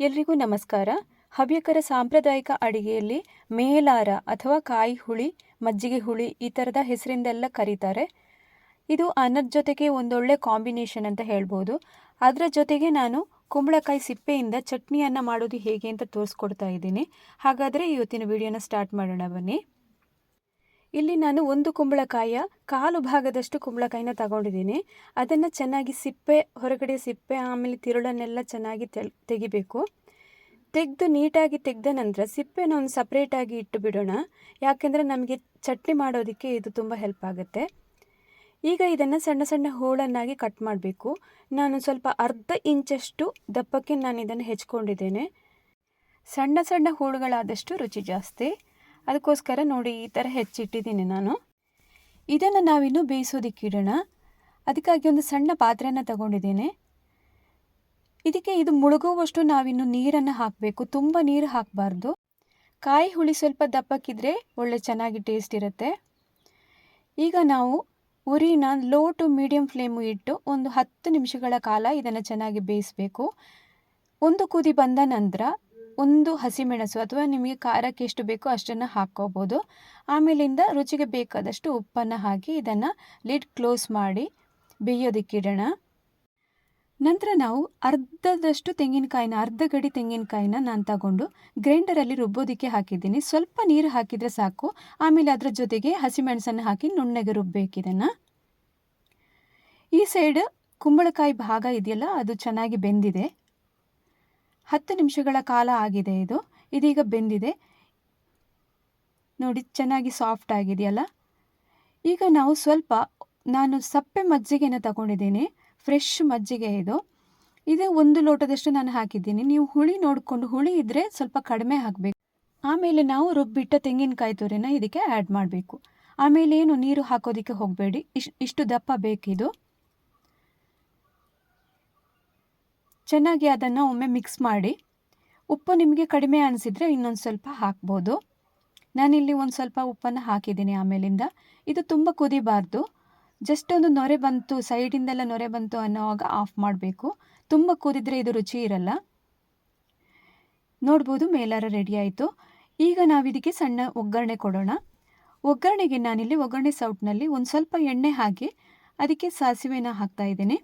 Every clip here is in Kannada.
ಎಲ್ರಿಗೂ ನಮಸ್ಕಾರ. ಹವ್ಯಕರ ಸಾಂಪ್ರದಾಯಿಕ ಅಡಿಗೆಯಲ್ಲಿ ಮೇಲಾರ ಅಥವಾ ಕಾಯಿ ಹುಳಿ, ಮಜ್ಜಿಗೆ ಹುಳಿ ಈ ಥರದ ಹೆಸರಿಂದೆಲ್ಲ ಕರೀತಾರೆ. ಇದು ಅನ್ನದ ಜೊತೆಗೆ ಒಂದೊಳ್ಳೆ ಕಾಂಬಿನೇಷನ್ ಅಂತ ಹೇಳ್ಬೋದು. ಅದರ ಜೊತೆಗೆ ನಾನು ಕುಂಬಳಕಾಯಿ ಸಿಪ್ಪೆಯಿಂದ ಚಟ್ನಿಯನ್ನು ಮಾಡೋದು ಹೇಗೆ ಅಂತ ತೋರಿಸ್ಕೊಡ್ತಾ ಇದ್ದೀನಿ. ಹಾಗಾದರೆ ಇವತ್ತಿನ ವಿಡಿಯೋನ ಸ್ಟಾರ್ಟ್ ಮಾಡೋಣ ಬನ್ನಿ. ಇಲ್ಲಿ ನಾನು ಒಂದು ಕುಂಬಳಕಾಯಿಯ ಕಾಲು ಭಾಗದಷ್ಟು ಕುಂಬಳಕಾಯಿನ ತಗೊಂಡಿದ್ದೀನಿ. ಅದನ್ನು ಚೆನ್ನಾಗಿ ಸಿಪ್ಪೆ, ಹೊರಗಡೆ ಸಿಪ್ಪೆ, ಆಮೇಲೆ ತಿರುಳನ್ನೆಲ್ಲ ಚೆನ್ನಾಗಿ ತೆಗಿಬೇಕು. ತೆಗೆದು ನೀಟಾಗಿ ತೆಗೆದ ನಂತರ ಸಿಪ್ಪೆನ ಒಂದು ಸಪ್ರೇಟಾಗಿ ಇಟ್ಟು ಬಿಡೋಣ ಯಾಕೆಂದರೆ ನಮಗೆ ಚಟ್ನಿ ಮಾಡೋದಕ್ಕೆ ಇದು ತುಂಬ ಹೆಲ್ಪ್ ಆಗುತ್ತೆ. ಈಗ ಇದನ್ನು ಸಣ್ಣ ಸಣ್ಣ ಹೋಳನ್ನಾಗಿ ಕಟ್ ಮಾಡಬೇಕು. ನಾನು ಸ್ವಲ್ಪ ಅರ್ಧ ಇಂಚಷ್ಟು ದಪ್ಪಕ್ಕೆ ನಾನು ಇದನ್ನು ಹೆಚ್ಕೊಂಡಿದ್ದೇನೆ. ಸಣ್ಣ ಸಣ್ಣ ಹೋಳುಗಳಾದಷ್ಟು ರುಚಿ ಜಾಸ್ತಿ. ಅದಕ್ಕೋಸ್ಕರ ನೋಡಿ ಈ ಥರ ಹೆಚ್ಚಿಟ್ಟಿದ್ದೀನಿ ನಾನು. ಇದನ್ನು ನಾವಿನ್ನು ಬೇಯಿಸೋದಕ್ಕೆ ಇಡೋಣ. ಅದಕ್ಕಾಗಿ ಒಂದು ಸಣ್ಣ ಪಾತ್ರೆನ ತಗೊಂಡಿದ್ದೇನೆ. ಇದಕ್ಕೆ ಇದು ಮುಳುಗುವಷ್ಟು ನಾವಿನ್ನು ನೀರನ್ನು ಹಾಕಬೇಕು. ತುಂಬ ನೀರು ಹಾಕಬಾರ್ದು. ಕಾಯಿ ಹುಳಿ ಸ್ವಲ್ಪ ದಪ್ಪಕ್ಕಿದ್ರೆ ಒಳ್ಳೆ ಚೆನ್ನಾಗಿ ಟೇಸ್ಟ್ ಇರುತ್ತೆ. ಈಗ ನಾವು ಉರಿನ ಲೋ ಟು ಮೀಡಿಯಂ ಫ್ಲೇಮು ಇಟ್ಟು ಒಂದು ಹತ್ತು ನಿಮಿಷಗಳ ಕಾಲ ಇದನ್ನು ಚೆನ್ನಾಗಿ ಬೇಯಿಸಬೇಕು. ಒಂದು ಕುದಿ ಬಂದ ನಂತರ ಒಂದು ಹಸಿಮೆಣಸು ಅಥವಾ ನಿಮಗೆ ಖಾರಕ್ಕೆ ಎಷ್ಟು ಬೇಕೋ ಅಷ್ಟನ್ನು ಹಾಕ್ಕೋಬೋದು. ಆಮೇಲಿಂದ ರುಚಿಗೆ ಬೇಕಾದಷ್ಟು ಉಪ್ಪನ್ನು ಹಾಕಿ ಇದನ್ನು ಲಿಡ್ ಕ್ಲೋಸ್ ಮಾಡಿ ಬೇಯೋದಕ್ಕಿಡೋಣ. ನಂತರ ನಾವು ಅರ್ಧದಷ್ಟು ತೆಂಗಿನಕಾಯಿನ, ಅರ್ಧ ಗಡಿ ತೆಂಗಿನಕಾಯಿನ ನಾನು ತಗೊಂಡು ಗ್ರೈಂಡರಲ್ಲಿ ರುಬ್ಬೋದಕ್ಕೆ ಹಾಕಿದ್ದೀನಿ. ಸ್ವಲ್ಪ ನೀರು ಹಾಕಿದರೆ ಸಾಕು. ಆಮೇಲೆ ಅದರ ಜೊತೆಗೆ ಹಸಿಮೆಣಸನ್ನು ಹಾಕಿ ನುಣ್ಣಗೆ ರುಬ್ಬಬೇಕು ಇದನ್ನು. ಈ ಸೈಡ್ ಕುಂಬಳಕಾಯಿ ಭಾಗ ಇದೆಯಲ್ಲ, ಅದು ಚೆನ್ನಾಗಿ ಬೆಂದಿದೆ. ಹತ್ತು ನಿಮಿಷಗಳ ಕಾಲ ಆಗಿದೆ ಇದು. ಇದೀಗ ಬೆಂದಿದೆ. ನೋಡಿ, ಚೆನ್ನಾಗಿ ಸಾಫ್ಟ್ ಆಗಿದೆಯಲ್ಲ? ಈಗ ನಾವು ಸ್ವಲ್ಪ, ನಾನು ಸಪ್ಪೆ ಮಜ್ಜಿಗೆನ ತಗೊಂಡಿದ್ದೀನಿ. ಫ್ರೆಶ್ ಮಜ್ಜಿಗೆ ಇದು. ಇದು ಒಂದು ಲೋಟದಷ್ಟು ನಾನು ಹಾಕಿದ್ದೀನಿ. ನೀವು ಹುಳಿ ನೋಡಿಕೊಂಡು, ಹುಳಿ ಇದ್ದರೆ ಸ್ವಲ್ಪ ಕಡಿಮೆ ಹಾಕಬೇಕು. ಆಮೇಲೆ ನಾವು ರುಬ್ಬಿಟ್ಟ ತೆಂಗಿನಕಾಯಿ ತುರಿನ ಇದಕ್ಕೆ ಆ್ಯಡ್ ಮಾಡಬೇಕು. ಆಮೇಲೆ ಏನು, ನೀರು ಹಾಕೋದಕ್ಕೆ ಹೋಗಬೇಡಿ. ಇಶ್ ಇಷ್ಟು ದಪ್ಪ ಬೇಕಿದು. ಚೆನ್ನಾಗಿ ಅದನ್ನು ಒಮ್ಮೆ ಮಿಕ್ಸ್ ಮಾಡಿ, ಉಪ್ಪು ನಿಮಗೆ ಕಡಿಮೆ ಅನಿಸಿದರೆ ಇನ್ನೊಂದು ಸ್ವಲ್ಪ ಹಾಕ್ಬೋದು. ನಾನಿಲ್ಲಿ ಒಂದು ಸ್ವಲ್ಪ ಉಪ್ಪನ್ನು ಹಾಕಿದ್ದೀನಿ ಆಮೇಲಿಂದ. ಇದು ತುಂಬ ಕುದಿಬಾರ್ದು. ಜಸ್ಟ್ ಒಂದು ನೊರೆ ಬಂತು, ಸೈಡಿಂದೆಲ್ಲ ನೊರೆ ಬಂತು ಅನ್ನೋವಾಗ ಆಫ್ ಮಾಡಬೇಕು. ತುಂಬ ಕುದಿದ್ರೆ ಇದು ರುಚಿ ಇರಲ್ಲ. ನೋಡ್ಬೋದು ಮೇಲಾರ ರೆಡಿ ಆಯಿತು. ಈಗ ನಾವು ಇದಕ್ಕೆ ಸಣ್ಣ ಒಗ್ಗರಣೆ ಕೊಡೋಣ. ಒಗ್ಗರಣೆಗೆ ನಾನಿಲ್ಲಿ ಒಗ್ಗರಣೆ ಸೌಟ್ನಲ್ಲಿ ಒಂದು ಸ್ವಲ್ಪ ಎಣ್ಣೆ ಹಾಕಿ, ಅದಕ್ಕೆ ಸಾಸಿವೆನ ಹಾಕ್ತಾ ಇದ್ದೀನಿ.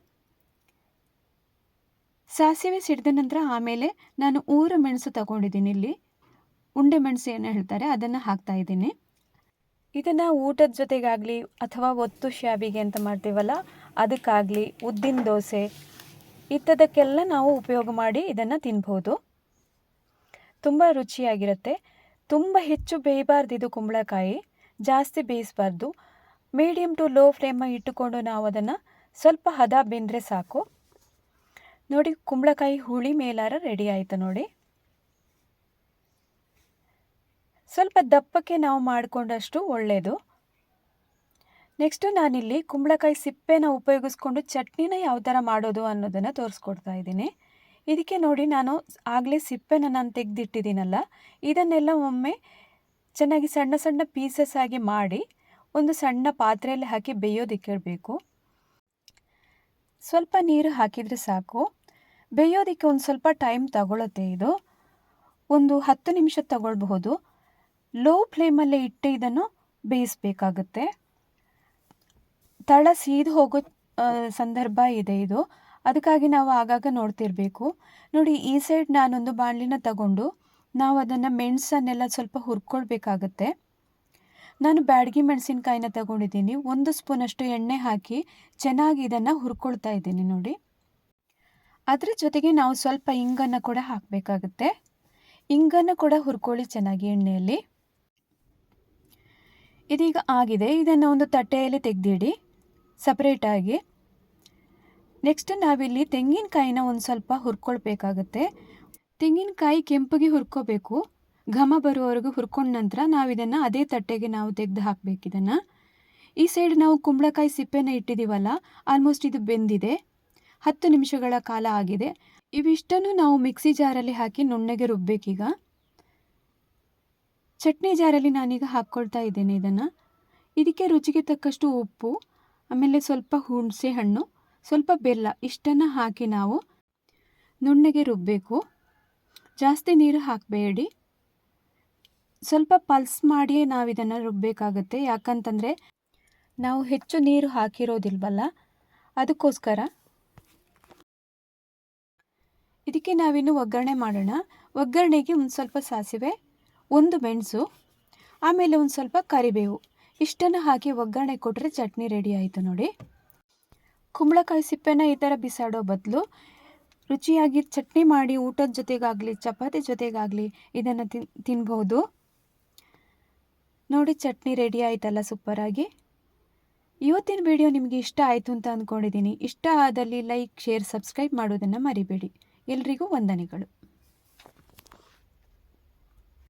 ಸಾಸಿವೆ ಸಿಡಿದ ನಂತರ ಆಮೇಲೆ ನಾನು ಊರ ಮೆಣಸು ತಗೊಂಡಿದ್ದೀನಿ ಇಲ್ಲಿ. ಉಂಡೆ ಮೆಣಸು ಏನು ಹೇಳ್ತಾರೆ, ಅದನ್ನು ಹಾಕ್ತಾ ಇದ್ದೀನಿ. ಇದನ್ನು ಊಟದ ಜೊತೆಗಾಗಲಿ ಅಥವಾ ಒತ್ತು ಶಾವಿಗೆ ಅಂತ ಮಾಡ್ತೀವಲ್ಲ, ಅದಕ್ಕಾಗಲಿ ಉದ್ದಿನ ದೋಸೆ ಇಂಥದಕ್ಕೆಲ್ಲ ನಾವು ಉಪಯೋಗ ಮಾಡಿ ಇದನ್ನು ತಿನ್ಬೋದು. ತುಂಬ ರುಚಿಯಾಗಿರುತ್ತೆ. ತುಂಬ ಹೆಚ್ಚು ಬೇಯಬಾರ್ದು ಇದು ಕುಂಬಳಕಾಯಿ, ಜಾಸ್ತಿ ಬೇಯಿಸಬಾರ್ದು. ಮೀಡಿಯಮ್ ಟು ಲೋ ಫ್ಲೇಮ ಇಟ್ಟುಕೊಂಡು ನಾವು ಅದನ್ನು ಸ್ವಲ್ಪ ಹದ ಬೆಂದರೆ ಸಾಕು. ನೋಡಿ, ಕುಂಬಳಕಾಯಿ ಹುಳಿ ಮೇಲಾರ ರೆಡಿ ಆಯಿತು ನೋಡಿ. ಸ್ವಲ್ಪ ದಪ್ಪಕ್ಕೆ ನಾವು ಮಾಡಿಕೊಂಡಷ್ಟು ಒಳ್ಳೆಯದು ನೆಕ್ಸ್ಟು ನಾನಿಲ್ಲಿ ಕುಂಬಳಕಾಯಿ ಸಿಪ್ಪೆನ ಉಪಯೋಗಿಸ್ಕೊಂಡು ಚಟ್ನಿನ ಯಾವ ಥರ ಮಾಡೋದು ಅನ್ನೋದನ್ನು ತೋರಿಸ್ಕೊಡ್ತಾ ಇದ್ದೀನಿ. ಇದಕ್ಕೆ ನೋಡಿ, ನಾನು ಆಗಲೇ ಸಿಪ್ಪೆನ ನಾನು ತೆಗೆದಿಟ್ಟಿದ್ದೀನಲ್ಲ, ಇದನ್ನೆಲ್ಲ ಒಮ್ಮೆ ಚೆನ್ನಾಗಿ ಸಣ್ಣ ಸಣ್ಣ ಪೀಸಸ್ ಆಗಿ ಮಾಡಿ ಒಂದು ಸಣ್ಣ ಪಾತ್ರೆಯಲ್ಲಿ ಹಾಕಿ ಬೇಯೋದಕ್ಕೆ ಇಡಬೇಕು ಸ್ವಲ್ಪ ನೀರು ಹಾಕಿದರೆ ಸಾಕು. ಬೇಯೋದಕ್ಕೆ ಒಂದು ಸ್ವಲ್ಪ ಟೈಮ್ ತಗೊಳುತ್ತೆ ಇದು. ಒಂದು ಹತ್ತು ನಿಮಿಷ ತಗೊಳ್ಬಹುದು. ಲೋ ಫ್ಲೇಮಲ್ಲೇ ಇಟ್ಟು ಇದನ್ನು ಬೇಯಿಸಬೇಕಾಗುತ್ತೆ. ತಳ ಸೀದು ಹೋಗೋ ಸಂದರ್ಭ ಇದೆ ಇದು. ಅದಕ್ಕಾಗಿ ನಾವು ಆಗಾಗ ನೋಡ್ತಿರಬೇಕು. ನೋಡಿ, ಈ ಸೈಡ್ ನಾನೊಂದು ಬಾಣಲಿನ ತಗೊಂಡು ನಾವು ಅದನ್ನು ಮೆಣಸನ್ನೆಲ್ಲ ಸ್ವಲ್ಪ ಹುರ್ಕೊಳ್ಬೇಕಾಗತ್ತೆ. ನಾನು ಬ್ಯಾಡ್ಗಿ ಮೆಣಸಿನ್ಕಾಯಿನ ತಗೊಂಡಿದ್ದೀನಿ. ಒಂದು ಸ್ಪೂನಷ್ಟು ಎಣ್ಣೆ ಹಾಕಿ ಚೆನ್ನಾಗಿ ಇದನ್ನು ಹುರ್ಕೊಳ್ತಾ ಇದ್ದೀನಿ ನೋಡಿ. ಅದರ ಜೊತೆಗೆ ನಾವು ಸ್ವಲ್ಪ ಇಂಗನ್ನು ಕೂಡ ಹಾಕಬೇಕಾಗುತ್ತೆ. ಇಂಗನ್ನು ಕೂಡ ಹುರ್ಕೊಳ್ಳಿ ಚೆನ್ನಾಗಿ ಎಣ್ಣೆಯಲ್ಲಿ. ಇದೀಗ ಆಗಿದೆ. ಇದನ್ನು ಒಂದು ತಟ್ಟೆಯಲ್ಲಿ ತೆಗೆದಿಡಿ. ಸಪ್ರೇಟಾಗಿ ನೆಕ್ಸ್ಟ್ ನಾವಿಲ್ಲಿ ತೆಂಗಿನಕಾಯಿನ ಒಂದು ಸ್ವಲ್ಪ ಹುರ್ಕೊಳ್ಬೇಕಾಗತ್ತೆ. ತೆಂಗಿನಕಾಯಿ ಕೆಂಪಗೆ ಹುರ್ಕೋಬೇಕು. ಘಮ ಬರುವವರೆಗೂ ಹುರ್ಕೊಂಡ ನಂತರ ನಾವು ಇದನ್ನು ಅದೇ ತಟ್ಟೆಗೆ ನಾವು ತೆಗೆದು ಹಾಕಬೇಕಿದನ್ನು. ಈ ಸೈಡ್ ನಾವು ಕುಂಬಳಕಾಯಿ ಸಿಪ್ಪೆನ ಇಟ್ಟಿದ್ದೀವಲ್ಲ ಆಲ್ಮೋಸ್ಟ್ ಇದು ಬೆಂದಿದೆ. ಹತ್ತು ನಿಮಿಷಗಳ ಕಾಲ ಆಗಿದೆ. ಇವಿಷ್ಟನ್ನು ನಾವು ಮಿಕ್ಸಿ ಜಾರಲ್ಲಿ ಹಾಕಿ ನುಣ್ಣಗೆ ರುಬ್ಬೇಕೀಗ. ಚಟ್ನಿ ಜಾರಲ್ಲಿ ನಾನೀಗ ಹಾಕ್ಕೊಳ್ತಾ ಇದ್ದೇನೆ ಇದನ್ನು. ಇದಕ್ಕೆ ರುಚಿಗೆ ತಕ್ಕಷ್ಟು ಉಪ್ಪು, ಆಮೇಲೆ ಸ್ವಲ್ಪ ಹುಣಸೆ ಹಣ್ಣು, ಸ್ವಲ್ಪ ಬೆಲ್ಲ, ಇಷ್ಟನ್ನು ಹಾಕಿ ನಾವು ನುಣ್ಣಗೆ ರುಬ್ಬಬೇಕು ಜಾಸ್ತಿ ನೀರು ಹಾಕಬೇಡಿ. ಸ್ವಲ್ಪ ಪಲ್ಸ್ ಮಾಡಿಯೇ ನಾವು ಇದನ್ನು ರುಬ್ಬಬೇಕಾಗತ್ತೆ ಯಾಕಂತಂದರೆ ನಾವು ಹೆಚ್ಚು ನೀರು ಹಾಕಿರೋದಿಲ್ವಲ್ಲ? ಅದಕ್ಕೋಸ್ಕರ ಇದಕ್ಕೆ ನಾವಿನ್ನು ಒಗ್ಗರಣೆ ಮಾಡೋಣ. ಒಗ್ಗರಣೆಗೆ ಒಂದು ಸ್ವಲ್ಪ ಸಾಸಿವೆ, ಒಂದು ಮೆಣಸು, ಆಮೇಲೆ ಒಂದು ಸ್ವಲ್ಪ ಕರಿಬೇವು. ಇಷ್ಟನ್ನು ಹಾಕಿ ಒಗ್ಗರಣೆ ಕೊಟ್ಟರೆ ಚಟ್ನಿ ರೆಡಿ ಆಯಿತು ನೋಡಿ. ಕುಂಬಳಕಾಯಿ ಸಿಪ್ಪೆನ ಈ ಥರ ಬಿಸಾಡೋ ಬದಲು ರುಚಿಯಾಗಿ ಚಟ್ನಿ ಮಾಡಿ ಊಟದ ಜೊತೆಗಾಗಲಿ, ಚಪಾತಿ ಜೊತೆಗಾಗಲಿ ಇದನ್ನು ತಿನ್ ತಿನ್ಬೋದು. ನೋಡಿ ಚಟ್ನಿ ರೆಡಿ ಆಯ್ತಲ್ಲ ಸೂಪರಾಗಿ. ಇವತ್ತಿನ ವಿಡಿಯೋ ನಿಮಗೆ ಇಷ್ಟ ಆಯಿತು ಅಂತ ಅಂದ್ಕೊಂಡಿದ್ದೀನಿ ಇಷ್ಟ ಆದಲ್ಲಿ ಲೈಕ್, ಶೇರ್, ಸಬ್ಸ್ಕ್ರೈಬ್ ಮಾಡೋದನ್ನು ಮರಿಬೇಡಿ. ಎಲ್ರಿಗೂ ವಂದನೆಗಳು.